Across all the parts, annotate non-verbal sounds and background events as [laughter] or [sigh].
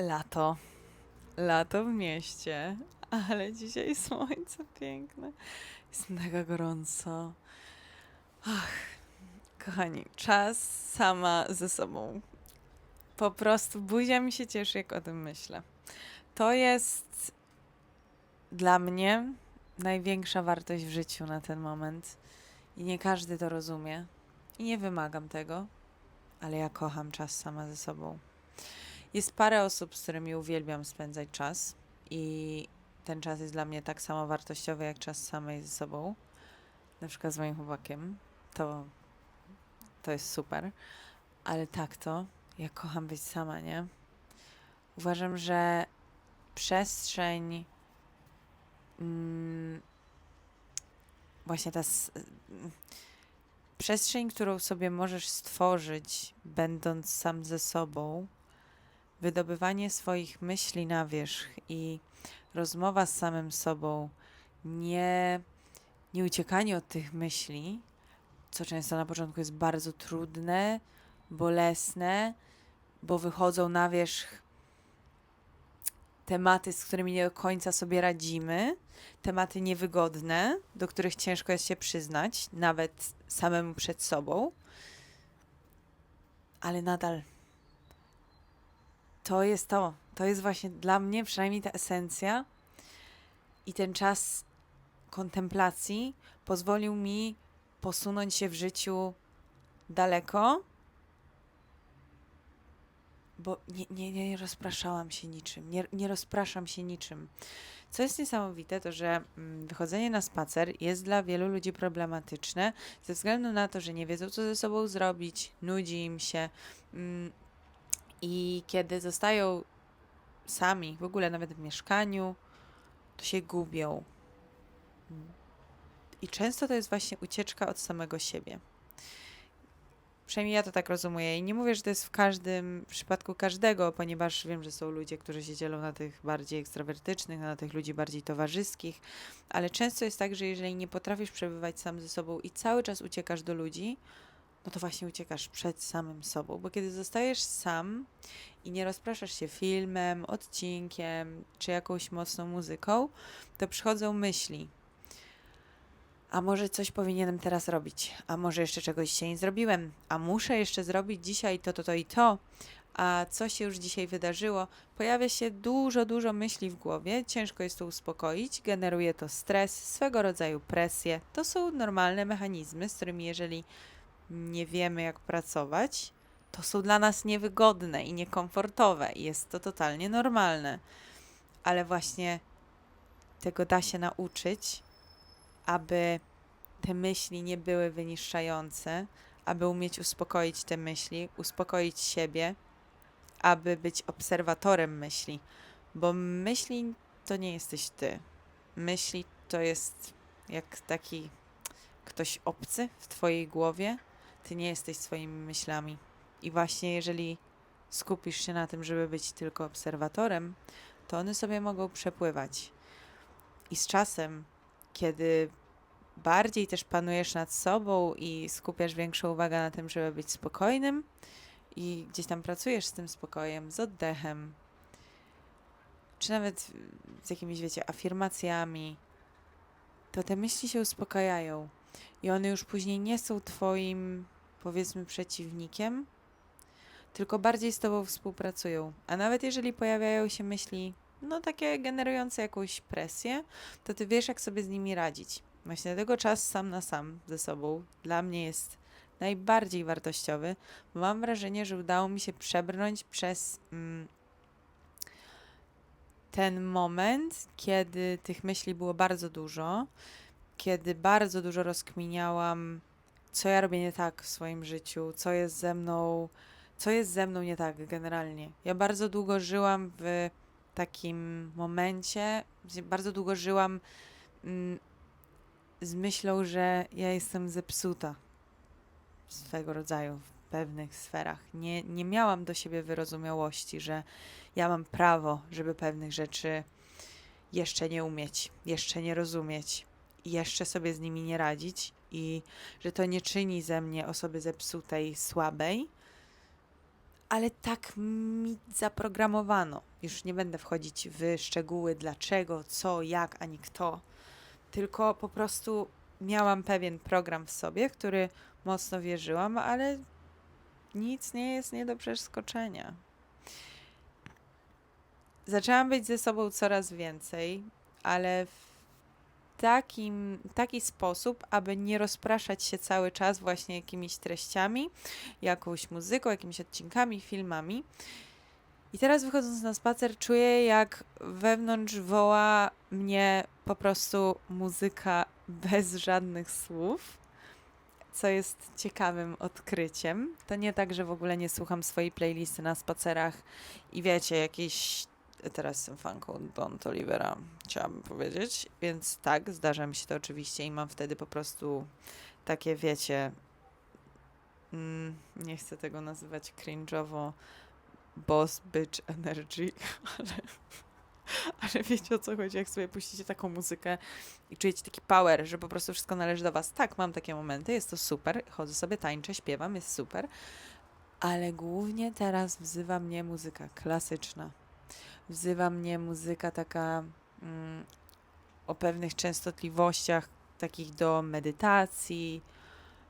Lato. Lato w mieście, ale dzisiaj [laughs] słońce piękne. Jest mega gorąco. Ach, kochani, czas sama ze sobą. Po prostu buzia mi się cieszy, jak o tym myślę. To jest dla mnie największa wartość w życiu na ten moment. I nie każdy to rozumie. I nie wymagam tego, ale ja kocham czas sama ze sobą. Jest parę osób, z którymi uwielbiam spędzać czas i ten czas jest dla mnie tak samo wartościowy jak czas samej ze sobą. Na przykład z moim chłopakiem. To, to jest super. Ale tak to, ja kocham być sama, nie? Uważam, że przestrzeń mm, właśnie ta przestrzeń, którą sobie możesz stworzyć, będąc sam ze sobą, wydobywanie swoich myśli na wierzch i rozmowa z samym sobą, nie, nie uciekanie od tych myśli, co często na początku jest bardzo trudne, bolesne, bo wychodzą na wierzch tematy, z którymi nie do końca sobie radzimy, tematy niewygodne, do których ciężko jest się przyznać, nawet samemu przed sobą, ale nadal to jest to. To jest właśnie dla mnie przynajmniej ta esencja i ten czas kontemplacji pozwolił mi posunąć się w życiu daleko, bo nie, nie, nie rozpraszałam się niczym. Nie, nie rozpraszam się niczym. Co jest niesamowite, to że mm, wychodzenie na spacer jest dla wielu ludzi problematyczne ze względu na to, że nie wiedzą, co ze sobą zrobić, nudzi im się. I kiedy zostają sami, w ogóle nawet w mieszkaniu, to się gubią. I często to jest właśnie ucieczka od samego siebie. Przynajmniej ja to tak rozumuję. I nie mówię, że to jest w każdym w przypadku każdego, ponieważ wiem, że są ludzie, którzy się dzielą na tych bardziej ekstrawertycznych, na tych ludzi bardziej towarzyskich, ale często jest tak, że jeżeli nie potrafisz przebywać sam ze sobą i cały czas uciekasz do ludzi, no to właśnie uciekasz przed samym sobą, bo kiedy zostajesz sam i nie rozpraszasz się filmem, odcinkiem czy jakąś mocną muzyką, to przychodzą myśli. A może coś powinienem teraz robić? A może jeszcze czegoś dzisiaj nie zrobiłem? A muszę jeszcze zrobić dzisiaj to, to, to i to? A co się już dzisiaj wydarzyło? Pojawia się dużo, dużo myśli w głowie, ciężko jest to uspokoić, generuje to stres, swego rodzaju presję. To są normalne mechanizmy, z którymi jeżeli nie wiemy, jak pracować, to są dla nas niewygodne i niekomfortowe, i jest to totalnie normalne. Ale właśnie tego da się nauczyć, aby te myśli nie były wyniszczające, aby umieć uspokoić te myśli, uspokoić siebie, aby być obserwatorem myśli, bo myśli to nie jesteś ty. Myśli to jest jak taki ktoś obcy w twojej głowie. Ty nie jesteś swoimi myślami. I właśnie jeżeli skupisz się na tym, żeby być tylko obserwatorem, to one sobie mogą przepływać. I z czasem, kiedy bardziej też panujesz nad sobą i skupiasz większą uwagę na tym, żeby być spokojnym i gdzieś tam pracujesz z tym spokojem, z oddechem, czy nawet z jakimiś, wiecie, afirmacjami, to te myśli się uspokajają i one już później nie są twoim, powiedzmy, przeciwnikiem, tylko bardziej z tobą współpracują. A nawet jeżeli pojawiają się myśli, no takie generujące jakąś presję, to ty wiesz, jak sobie z nimi radzić. Właśnie dlatego czas sam na sam ze sobą dla mnie jest najbardziej wartościowy, bo mam wrażenie, że udało mi się przebrnąć przez mm, ten moment, kiedy tych myśli było bardzo dużo, kiedy bardzo dużo rozkminiałam, co ja robię nie tak w swoim życiu, co jest ze mną, co jest ze mną nie tak generalnie. Ja bardzo długo żyłam w takim momencie, bardzo długo żyłam mm, z myślą, że ja jestem zepsuta swego rodzaju w pewnych sferach. Nie, nie miałam do siebie wyrozumiałości, że ja mam prawo, żeby pewnych rzeczy jeszcze nie umieć, jeszcze nie rozumieć jeszcze sobie z nimi nie radzić i że to nie czyni ze mnie osoby zepsutej, słabej, ale tak mi zaprogramowano. Już nie będę wchodzić w szczegóły dlaczego, co, jak, ani kto. Tylko po prostu miałam pewien program w sobie, który mocno wierzyłam, ale nic nie jest nie do przeskoczenia. Zaczęłam być ze sobą coraz więcej, ale w takim, taki sposób, aby nie rozpraszać się cały czas właśnie jakimiś treściami, jakąś muzyką, jakimiś odcinkami, filmami. I teraz wychodząc na spacer, czuję, jak wewnątrz woła mnie po prostu muzyka bez żadnych słów, co jest ciekawym odkryciem. To nie tak, że w ogóle nie słucham swojej playlisty na spacerach i wiecie, jakieś. Teraz jestem fanką Don Olivera, chciałabym powiedzieć. Więc tak, zdarza mi się to oczywiście i mam wtedy po prostu takie, wiecie. Mm, nie chcę tego nazywać cringe'owo boss bitch energy, [laughs] ale, ale wiecie o co chodzi, jak sobie puścicie taką muzykę i czujecie taki power, że po prostu wszystko należy do was. Tak, mam takie momenty, jest to super, chodzę sobie, tańczę, śpiewam, jest super, ale głównie teraz wzywa mnie muzyka klasyczna. Wzywa mnie muzyka taka mm, o pewnych częstotliwościach, takich do medytacji,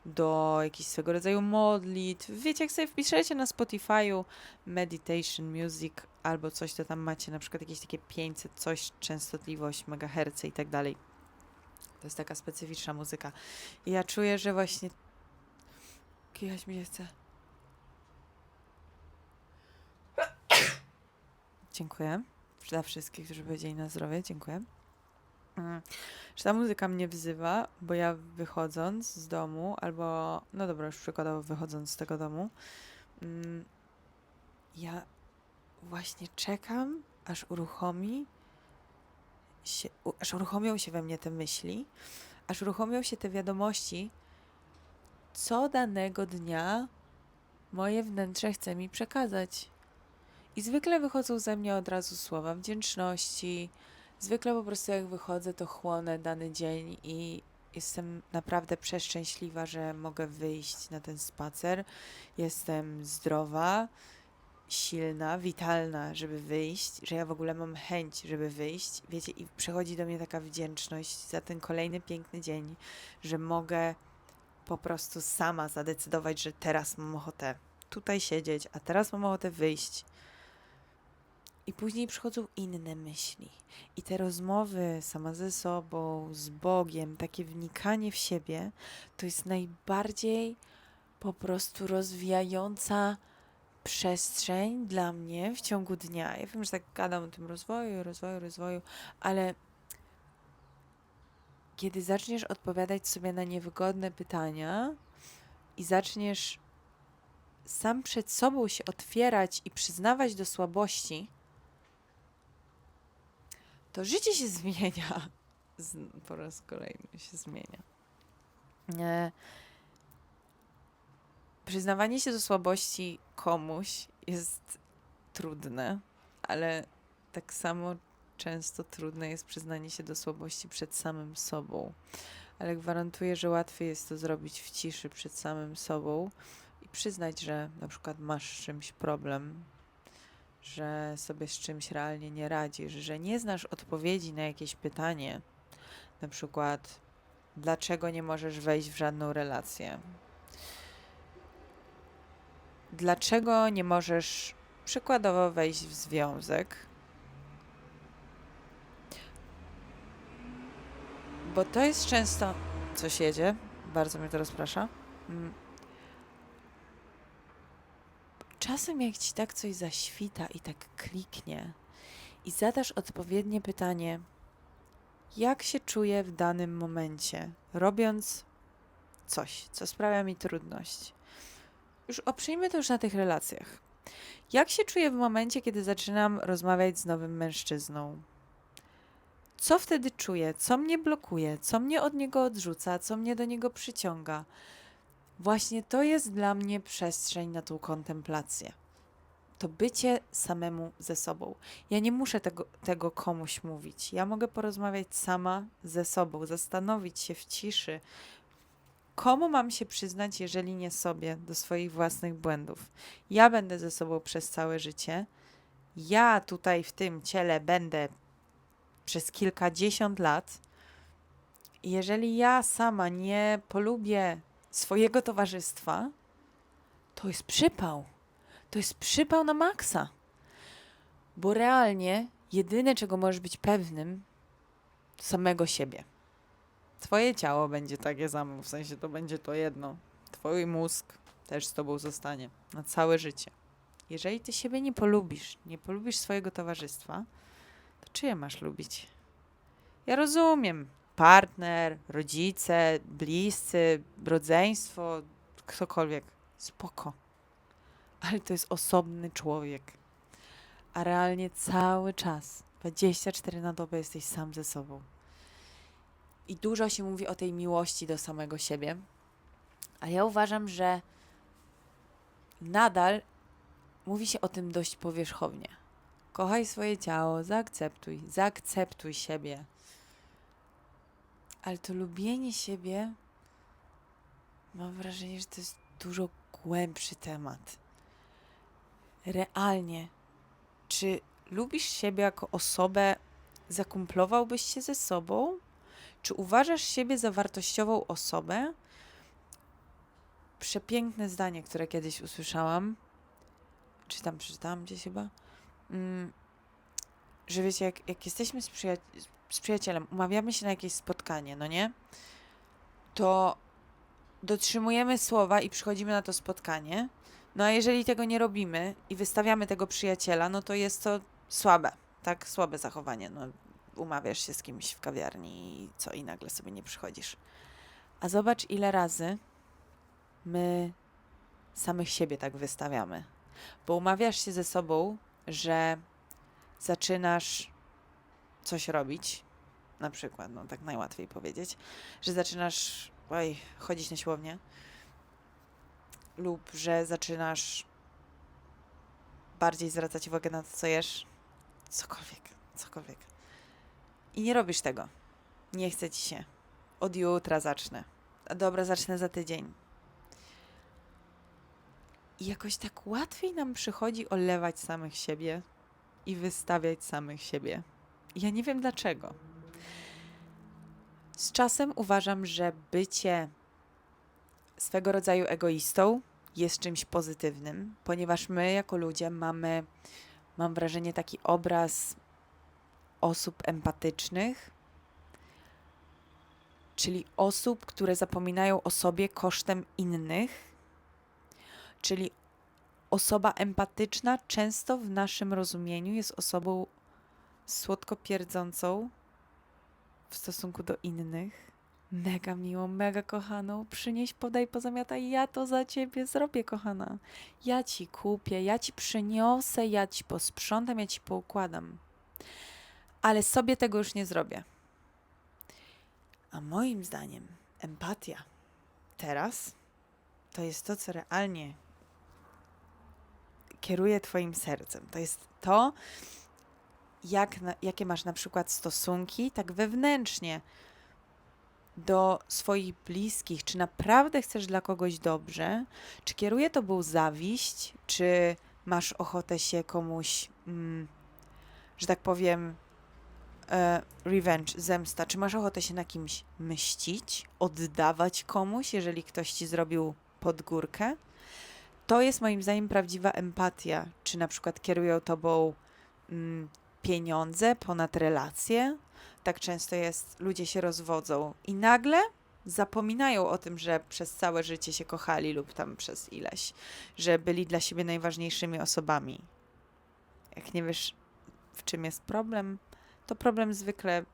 do jakichś swego rodzaju modlitw. Wiecie, jak sobie wpiszecie na Spotify'u meditation music albo coś, to tam macie na przykład jakieś takie 500 coś, częstotliwość, megaherce i tak dalej. To jest taka specyficzna muzyka. I ja czuję, że właśnie kichać mi się chce. Dziękuję. Dla wszystkich, którzy powiedzieli na zdrowie. Dziękuję. Mm. Że ta muzyka mnie wzywa, bo ja wychodząc z domu, albo, no dobra, już przykładowo wychodząc z tego domu, mm, ja właśnie czekam, aż uruchomi się, aż uruchomią się we mnie te myśli, aż uruchomią się te wiadomości, co danego dnia moje wnętrze chce mi przekazać. I zwykle wychodzą ze mnie od razu słowa wdzięczności, Zwykle po prostu jak wychodzę, to chłonę dany dzień i jestem naprawdę przeszczęśliwa, że mogę wyjść na ten spacer. Jestem zdrowa, silna, witalna, żeby wyjść, że ja w ogóle mam chęć, żeby wyjść. Wiecie, i przychodzi do mnie taka wdzięczność za ten kolejny piękny dzień, że mogę po prostu sama zadecydować, że teraz mam ochotę tutaj siedzieć, a teraz mam ochotę wyjść i później przychodzą inne myśli. I te rozmowy sama ze sobą, z Bogiem, takie wnikanie w siebie, to jest najbardziej po prostu rozwijająca przestrzeń dla mnie w ciągu dnia. Ja wiem, że tak gadam o tym rozwoju, rozwoju, rozwoju, ale kiedy zaczniesz odpowiadać sobie na niewygodne pytania i zaczniesz sam przed sobą się otwierać i przyznawać do słabości, to życie się [laughs] zmienia. Po raz kolejny się zmienia. E, przyznawanie się do słabości komuś jest trudne, ale tak samo często trudne jest przyznanie się do słabości przed samym sobą. Ale gwarantuję, że łatwiej jest to zrobić w ciszy przed samym sobą i przyznać, że na przykład masz z czymś problem, że sobie z czymś realnie nie radzisz, że nie znasz odpowiedzi na jakieś pytanie, na przykład, dlaczego nie możesz wejść w żadną relację? Dlaczego nie możesz przykładowo wejść w związek? Bo to jest często. Coś jedzie, bardzo mnie to rozprasza. Mm. Czasem jak ci tak coś zaświta i tak kliknie i zadasz odpowiednie pytanie, jak się czuję w danym momencie, robiąc coś, co sprawia mi trudność. Już oprzyjmy to już na tych relacjach. Jak się czuję w momencie, kiedy zaczynam rozmawiać z nowym mężczyzną? Co wtedy czuję? Co mnie blokuje? Co mnie od niego odrzuca? Co mnie do niego przyciąga? Właśnie to jest dla mnie przestrzeń na tą kontemplację. To bycie samemu ze sobą. Ja nie muszę tego, tego komuś mówić. Ja mogę porozmawiać sama ze sobą, zastanowić się w ciszy, komu mam się przyznać, jeżeli nie sobie, do swoich własnych błędów? Ja będę ze sobą przez całe życie. Ja tutaj w tym ciele będę przez kilkadziesiąt lat. Jeżeli ja sama nie polubię swojego towarzystwa, to jest przypał. To jest przypał na maksa. Bo realnie jedyne, czego możesz być pewnym, samego siebie. Twoje ciało będzie takie samo, w sensie to będzie to jedno. Twój mózg też z tobą zostanie na całe życie. Jeżeli ty siebie nie polubisz, nie polubisz swojego towarzystwa, to czyje masz lubić? Ja rozumiem. Partner, rodzice, bliscy, rodzeństwo, ktokolwiek. Spoko. Ale to jest osobny człowiek. A realnie cały czas, 24 na dobę jesteś sam ze sobą. I dużo się mówi o tej miłości do samego siebie. A ja uważam, że nadal mówi się o tym dość powierzchownie. Kochaj swoje ciało, zaakceptuj, zaakceptuj siebie. Ale to lubienie siebie, mam wrażenie, że to jest dużo głębszy temat. Realnie, czy lubisz siebie jako osobę, zakumplowałbyś się ze sobą? Czy uważasz siebie za wartościową osobę? Przepiękne zdanie, które kiedyś usłyszałam, czy tam przeczytałam gdzieś chyba, mm, że wiecie, jak, jak jesteśmy z, z przyjacielem, umawiamy się na jakieś spotkanie, no nie? To dotrzymujemy słowa i przychodzimy na to spotkanie. No a jeżeli tego nie robimy i wystawiamy tego przyjaciela, no to jest to słabe, tak? Słabe zachowanie. No, umawiasz się z kimś w kawiarni i co i nagle sobie nie przychodzisz. A zobacz, ile razy my samych siebie tak wystawiamy. Bo umawiasz się ze sobą, że zaczynasz coś robić, na przykład, no tak najłatwiej powiedzieć, że zaczynasz oj, chodzić na siłownię lub że zaczynasz bardziej zwracać uwagę na to, co jesz, cokolwiek, cokolwiek. I nie robisz tego. Nie chce ci się. Od jutra zacznę. A dobra, zacznę za tydzień. I jakoś tak łatwiej nam przychodzi olewać samych siebie i wystawiać samych siebie. Ja nie wiem dlaczego. Z czasem uważam, że bycie swego rodzaju egoistą jest czymś pozytywnym, ponieważ my jako ludzie mamy, mam wrażenie, taki obraz osób empatycznych, czyli osób, które zapominają o sobie kosztem innych, czyli osoba empatyczna często w naszym rozumieniu jest osobą słodko pierdzącą w stosunku do innych. Mega miłą, mega kochaną. Przynieś, podaj, pozamiataj. Ja to za ciebie zrobię, kochana. Ja ci kupię, ja ci przyniosę, ja ci posprzątam, ja ci poukładam. Ale sobie tego już nie zrobię. A moim zdaniem empatia teraz to jest to, co realnie kieruje Twoim sercem. To jest to, jak jakie masz na przykład stosunki, tak wewnętrznie do swoich bliskich. Czy naprawdę chcesz dla kogoś dobrze? Czy kieruje to był zawiść? Czy masz ochotę się komuś, mm, że tak powiem, e, revenge, zemsta? Czy masz ochotę się na kimś mścić, oddawać komuś, jeżeli ktoś ci zrobił podgórkę? To jest moim zdaniem prawdziwa empatia. Czy na przykład kierują tobą mm, pieniądze ponad relacje. Tak często jest, ludzie się rozwodzą i nagle zapominają o tym, że przez całe życie się kochali lub tam przez ileś, że byli dla siebie najważniejszymi osobami. Jak nie wiesz, w czym jest problem, to problem zwykle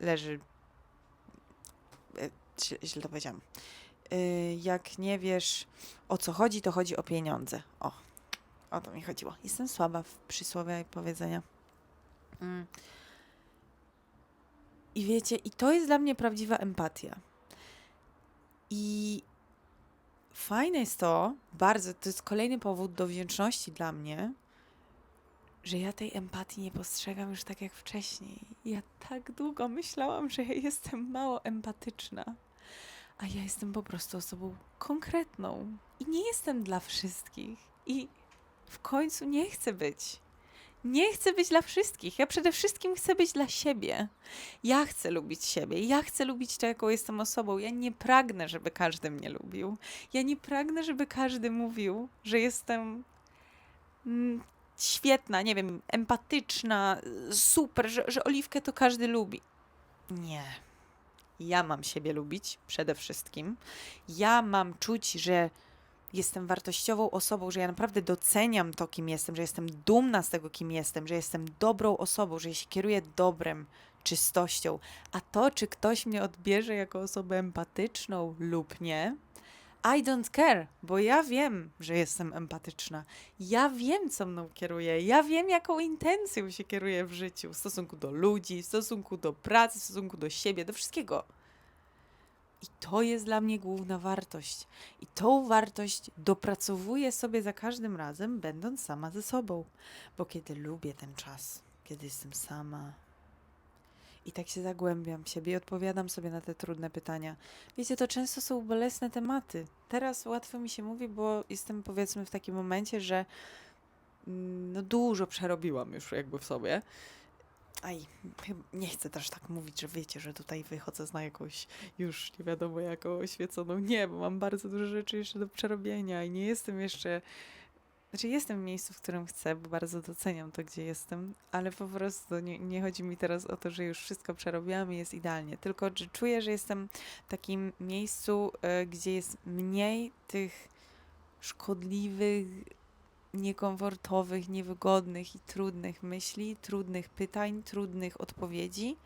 leży. e, Źle to powiedziałam. Y, Jak nie wiesz o co chodzi, to chodzi o pieniądze. O, o to mi chodziło. Jestem słaba w przysłowie i powiedzenia. Mm. I wiecie, i to jest dla mnie prawdziwa empatia. I fajne jest to, bardzo, to jest kolejny powód do wdzięczności dla mnie, że ja tej empatii nie postrzegam już tak jak wcześniej. Ja tak długo myślałam, że ja jestem mało empatyczna. a ja jestem po prostu osobą konkretną i nie jestem dla wszystkich. I w końcu nie chcę być. Nie chcę być dla wszystkich. Ja przede wszystkim chcę być dla siebie. Ja chcę lubić siebie. Ja chcę lubić to, jaką jestem osobą. Ja nie pragnę, żeby każdy mnie lubił. Ja nie pragnę, żeby każdy mówił, że jestem mm, świetna, nie wiem, empatyczna, super, że, że Oliwkę to każdy lubi. Nie. Ja mam siebie lubić przede wszystkim. Ja mam czuć, że jestem wartościową osobą, że ja naprawdę doceniam to, kim jestem, że jestem dumna z tego, kim jestem, że jestem dobrą osobą, że się kieruję dobrem, czystością. A to, czy ktoś mnie odbierze jako osobę empatyczną lub nie, I don't care, bo ja wiem, że jestem empatyczna. Ja wiem, co mną kieruje. Ja wiem, jaką intencją się kieruję w życiu w stosunku do ludzi, w stosunku do pracy, w stosunku do siebie, do wszystkiego. I to jest dla mnie główna wartość. I tą wartość dopracowuję sobie za każdym razem, będąc sama ze sobą. Bo kiedy lubię ten czas, kiedy jestem sama, i tak się zagłębiam w siebie i odpowiadam sobie na te trudne pytania. Wiecie, to często są bolesne tematy. Teraz łatwo mi się mówi, bo jestem powiedzmy w takim momencie, że mm, no dużo przerobiłam już jakby w sobie. Aj, nie chcę też tak mówić, że wiecie, że tutaj wychodzę na jakąś już nie wiadomo jaką oświeconą. Nie, bo mam bardzo dużo rzeczy jeszcze do przerobienia i nie jestem jeszcze znaczy, jestem w miejscu, w którym chcę, bo bardzo doceniam to, gdzie jestem, ale po prostu nie, nie chodzi mi teraz o to, że już wszystko przerobiłam i jest idealnie. Tylko, że czuję, że jestem w takim miejscu, e, gdzie jest mniej tych szkodliwych, niekomfortowych, niewygodnych i trudnych myśli, trudnych pytań, trudnych odpowiedzi.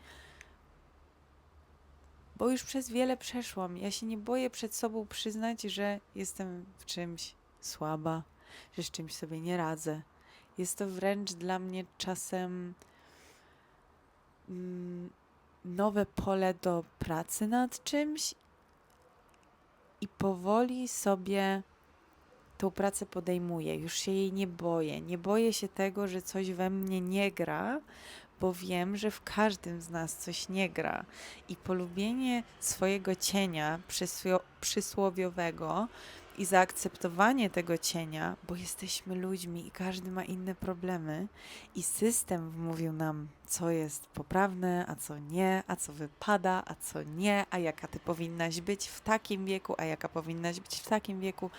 Bo już przez wiele przeszłam. Ja się nie boję przed sobą przyznać, że jestem w czymś słaba że z czymś sobie nie radzę. Jest to wręcz dla mnie czasem mm, nowe pole do pracy nad czymś i powoli sobie tą pracę podejmuję. Już się jej nie boję. Nie boję się tego, że coś we mnie nie gra, bo wiem, że w każdym z nas coś nie gra. I polubienie swojego cienia przysłowiowego i zaakceptowanie tego cienia, bo jesteśmy ludźmi i każdy ma inne problemy, i system wmówił nam, co jest poprawne, a co nie, a co wypada, a co nie, a jaka ty powinnaś być w takim wieku, a jaka powinnaś być w takim wieku.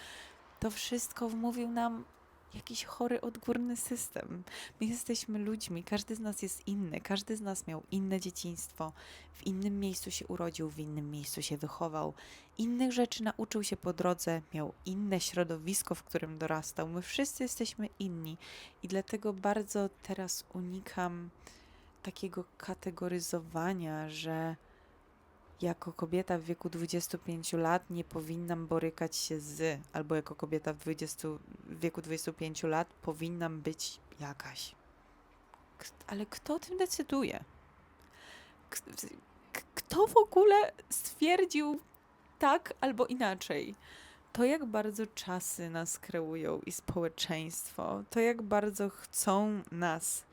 To wszystko wmówił nam jakiś chory odgórny system. My jesteśmy ludźmi, każdy z nas jest inny, każdy z nas miał inne dzieciństwo, w innym miejscu się urodził, w innym miejscu się wychował, innych rzeczy nauczył się po drodze, miał inne środowisko, w którym dorastał. My wszyscy jesteśmy inni i dlatego bardzo teraz unikam takiego kategoryzowania, że jako kobieta w wieku 25 lat nie powinnam borykać się z, albo jako kobieta w, 20, w wieku 25 lat powinnam być jakaś. Ale kto o tym decyduje? Kto w ogóle stwierdził tak albo inaczej? To, jak bardzo czasy nas kreują i społeczeństwo, to jak bardzo chcą nas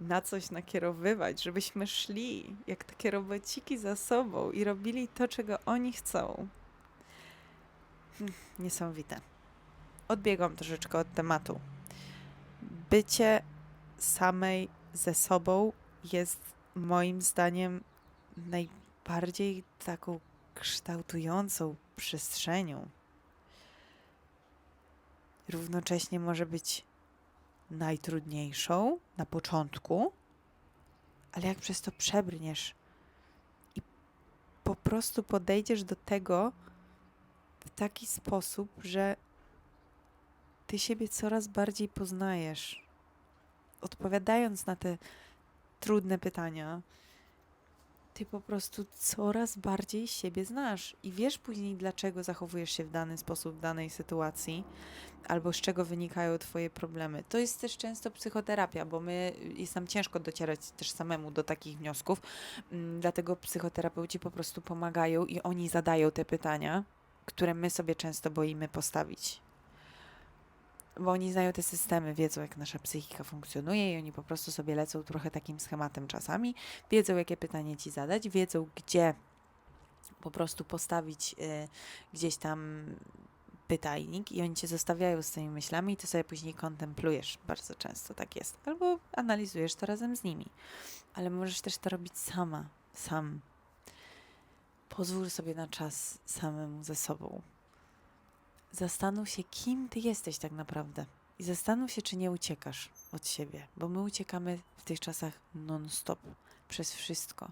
na coś nakierowywać, żebyśmy szli jak takie robociki za sobą i robili to, czego oni chcą. Hm, niesamowite. Odbiegam troszeczkę od tematu. Bycie samej ze sobą jest moim zdaniem najbardziej taką kształtującą przestrzenią. Równocześnie może być najtrudniejszą na początku, ale jak przez to przebrniesz i po prostu podejdziesz do tego w taki sposób, że ty siebie coraz bardziej poznajesz, odpowiadając na te trudne pytania, ty po prostu coraz bardziej siebie znasz. I wiesz później, dlaczego zachowujesz się w dany sposób w danej sytuacji, albo z czego wynikają Twoje problemy. To jest też często psychoterapia, bo my jest nam ciężko docierać też samemu do takich wniosków, mm, dlatego psychoterapeuci po prostu pomagają i oni zadają te pytania, które my sobie często boimy postawić bo oni znają te systemy, wiedzą jak nasza psychika funkcjonuje i oni po prostu sobie lecą trochę takim schematem czasami, wiedzą jakie pytanie ci zadać, wiedzą gdzie po prostu postawić y, gdzieś tam pytajnik i oni cię zostawiają z tymi myślami i ty sobie później kontemplujesz. Bardzo często tak jest. Albo analizujesz to razem z nimi. Ale możesz też to robić sama, sam. Pozwól sobie na czas samemu ze sobą. Zastanów się, kim ty jesteś tak naprawdę. I zastanów się, czy nie uciekasz od siebie, bo my uciekamy w tych czasach non-stop, przez wszystko.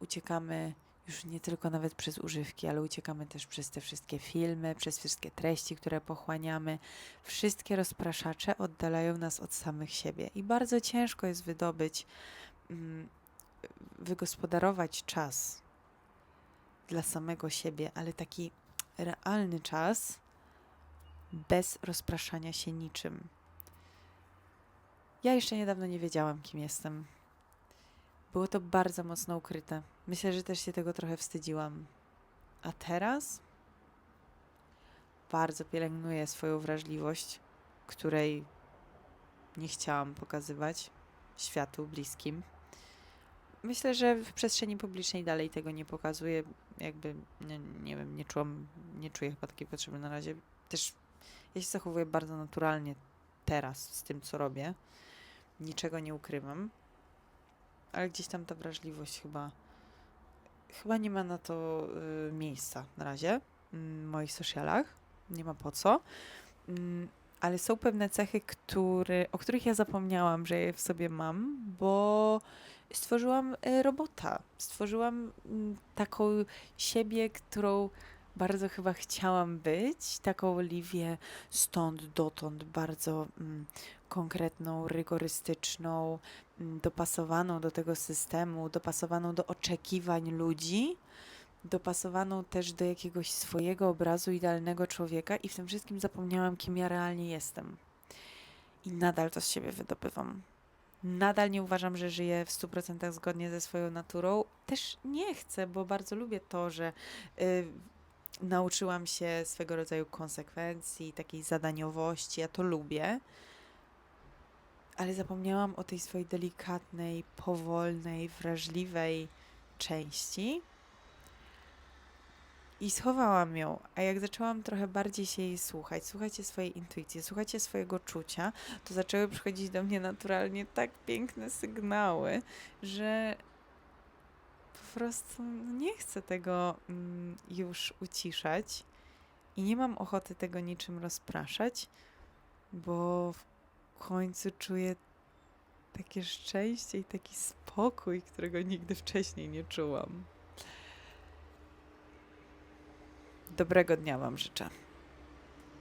Uciekamy już nie tylko nawet przez używki, ale uciekamy też przez te wszystkie filmy, przez wszystkie treści, które pochłaniamy. Wszystkie rozpraszacze oddalają nas od samych siebie i bardzo ciężko jest wydobyć, mm, wygospodarować czas dla samego siebie, ale taki realny czas bez rozpraszania się niczym. Ja jeszcze niedawno nie wiedziałam, kim jestem. Było to bardzo mocno ukryte. Myślę, że też się tego trochę wstydziłam. A teraz bardzo pielęgnuję swoją wrażliwość, której nie chciałam pokazywać światu bliskim. Myślę, że w przestrzeni publicznej dalej tego nie pokazuję. Jakby, nie, nie wiem, nie czułam, nie czuję chyba takiej potrzeby na razie. Też ja się zachowuję bardzo naturalnie teraz z tym, co robię. Niczego nie ukrywam. Ale gdzieś tam ta wrażliwość chyba chyba nie ma na to y, miejsca na razie mm, w moich socialach. Nie ma po co. Mm, ale są pewne cechy, które, o których ja zapomniałam, że je w sobie mam, bo stworzyłam y, robota. Stworzyłam mm, taką siebie, którą bardzo chyba chciałam być. Taką Oliwię stąd, dotąd, bardzo mm, konkretną, rygorystyczną, mm, dopasowaną do tego systemu, dopasowaną do oczekiwań ludzi, dopasowaną też do jakiegoś swojego obrazu idealnego człowieka i w tym wszystkim zapomniałam, kim ja realnie jestem. I nadal to z siebie wydobywam. Nadal nie uważam, że żyję w 100% zgodnie ze swoją naturą. Też nie chcę, bo bardzo lubię to, że y, nauczyłam się swego rodzaju konsekwencji, takiej zadaniowości. Ja to lubię ale zapomniałam o tej swojej delikatnej, powolnej, wrażliwej części i schowałam ją. A jak zaczęłam trochę bardziej się jej słuchać, słuchajcie swojej intuicji, słuchajcie swojego czucia, to zaczęły przychodzić do mnie naturalnie tak piękne sygnały, że prostu nie chcę tego mm, już uciszać i nie mam ochoty tego niczym rozpraszać, bo w końcu czuję takie szczęście i taki spokój, którego nigdy wcześniej nie czułam. Dobrego dnia Wam życzę.